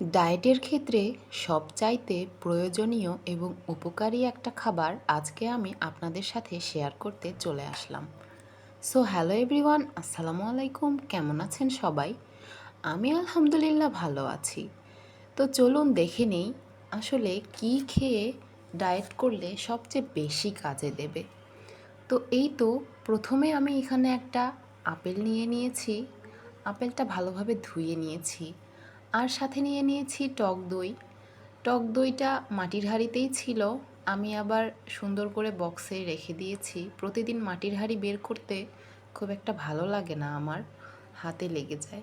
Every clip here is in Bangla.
ডায়েটের ক্ষেত্রে সবচাইতে প্রয়োজনীয় এবং উপকারী একটা খাবার আজকে আমি আপনাদের সাথে শেয়ার করতে চলে আসলাম। সো হ্যালো এভরিওয়ান আসসালামু আলাইকুম, কেমন আছেন সবাই? আমি আলহামদুলিল্লাহ ভালো আছি। তো চলুন দেখে নেই আসলে কি খেয়ে ডায়েট করলে সবচেয়ে বেশি কাজে দেবে। তো এই তো প্রথমে আমি এখানে একটা আপেল নিয়ে নিয়েছি। আপেলটা ভালোভাবে ধুয়ে নিয়েছি। আর সাথে নিয়ে নিয়েছি টক দই। টক দইটা মাটির হাঁড়িতেই ছিল। আমি আবার সুন্দর করে বক্সে রেখে দিয়েছি। প্রতিদিন মাটির হাঁড়ি বের করতে খুব একটা ভালো লাগে না আমার, হাতে লেগে যায়।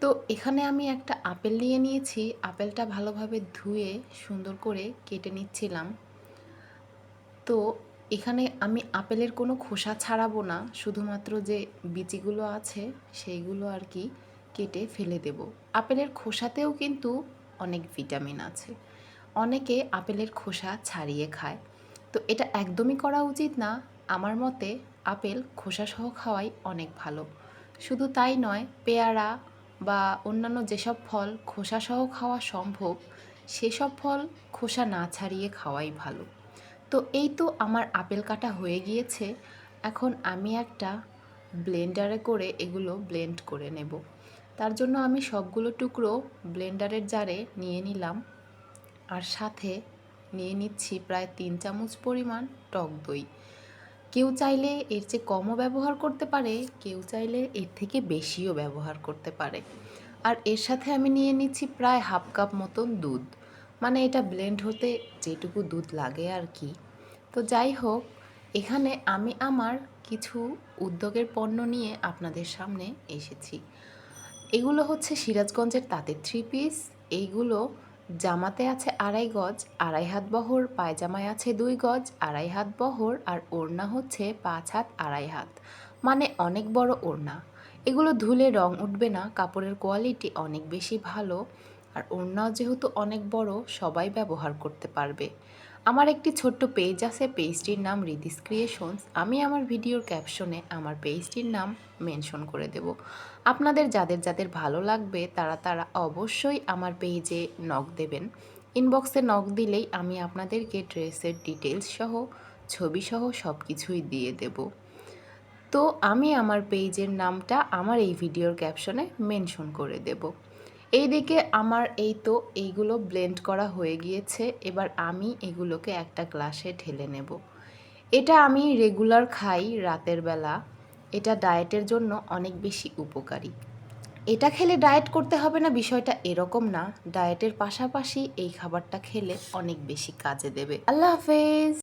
তো এখানে আমি একটা আপেল নিয়ে নিয়েছি। আপেলটা ভালোভাবে ধুয়ে সুন্দর করে কেটে নিচ্ছিলাম। তো এখানে আমি আপেলের কোনো খোসা ছাড়াবো না। শুধুমাত্র যে বিচিগুলো আছে, সেইগুলো আর কি। কেটে ফেলে দেব। আপেলের খোসাতেও কিন্তু অনেক ভিটামিন আছে। অনেকে আপেলের খোসা ছাড়িয়ে খায়। তো এটা একদমই করা উচিত না। আমার মতে আপেল খোসাসহ খাওয়াই অনেক ভালো। শুধু তাই নয়, পেয়ারা বা অন্যান্য যেসব ফল খোসাসহ খাওয়া সম্ভব, সেসব ফল খোসা না ছাড়িয়ে খাওয়াই ভালো। তো এই তো আমার আপেল কাটা হয়ে গিয়েছে। এখন আমি একটা ব্লেন্ডারে করে এগুলো ব্লেন্ড করে নেব। তার জন্য আমি সবগুলো টুকরো ব্লেন্ডারের জারে নিয়ে নিলাম আর সাথে নিয়ে নিচ্ছি প্রায় তিন চামচ পরিমাণ টক দই। কেউ চাইলে এর চেয়ে কমও ব্যবহার করতে পারে, কেউ চাইলে এর থেকে বেশিও ব্যবহার করতে পারে। আর এর সাথে আমি নিয়ে নিচ্ছি প্রায় হাফ কাপ মতন দুধ। মানে এটা ব্লেন্ড হতে যেটুকু দুধ লাগে আর কি। তো যাই হোক, এখানে আমি আমার কিছু উদ্যোগের পণ্য নিয়ে আপনাদের সামনে এসেছি। এগুলো হচ্ছে সিরাজগঞ্জের তাঁতের থ্রি পিস এইগুলো জামাতে আছে আড়াই গজ, আড়াই হাত বহর, পায়জামায় আছে দুই গজ, আড়াই হাত বহর আর ওড়না হচ্ছে পাঁচ হাত, আড়াই হাত। মানে অনেক বড় ওড়না। এগুলো ধুলে রং উঠবে না, কাপড়ের কোয়ালিটি অনেক বেশি ভালো। আর ওড়নাও যেহেতু অনেক বড়, সবাই ব্যবহার করতে পারবে। আমার একটি ছোট্ট পেজ আছে পেজটির নাম রিদিস ক্রিয়েশনস আমি আমার ভিডিওর ক্যাপশনে আমার পেজটির নাম মেনশন করে দেব। আপনাদের যাদের যাদের ভালো লাগবে, তারা তারা অবশ্যই আমার পেজে নক দেবেন। ইনবক্সে নক দিলেই আমি আপনাদেরকে ড্রেসের ডিটেলস সহ, ছবি সহ সব কিছুই দিয়ে দেব। তো আমি আমার পেজের নামটা আমার এই ভিডিওর ক্যাপশনে মেনশন করে দেবো। এইদিকে আমার এই তো এইগুলো ব্লেন্ড করা হয়ে গিয়েছে, এবার আমি এগুলোকে একটা গ্লাসে ঢেলে নেব। এটা আমি রেগুলার খাই রাতের বেলা, এটা ডায়েটের জন্য অনেক বেশি উপকারী। এটা খেলে ডায়েট করতে হবে না, বিষয়টা এরকম না। ডায়েটের পাশাপাশি এই খাবারটা খেলে অনেক বেশি কাজে দেবে। আল্লাহ হাফেজ!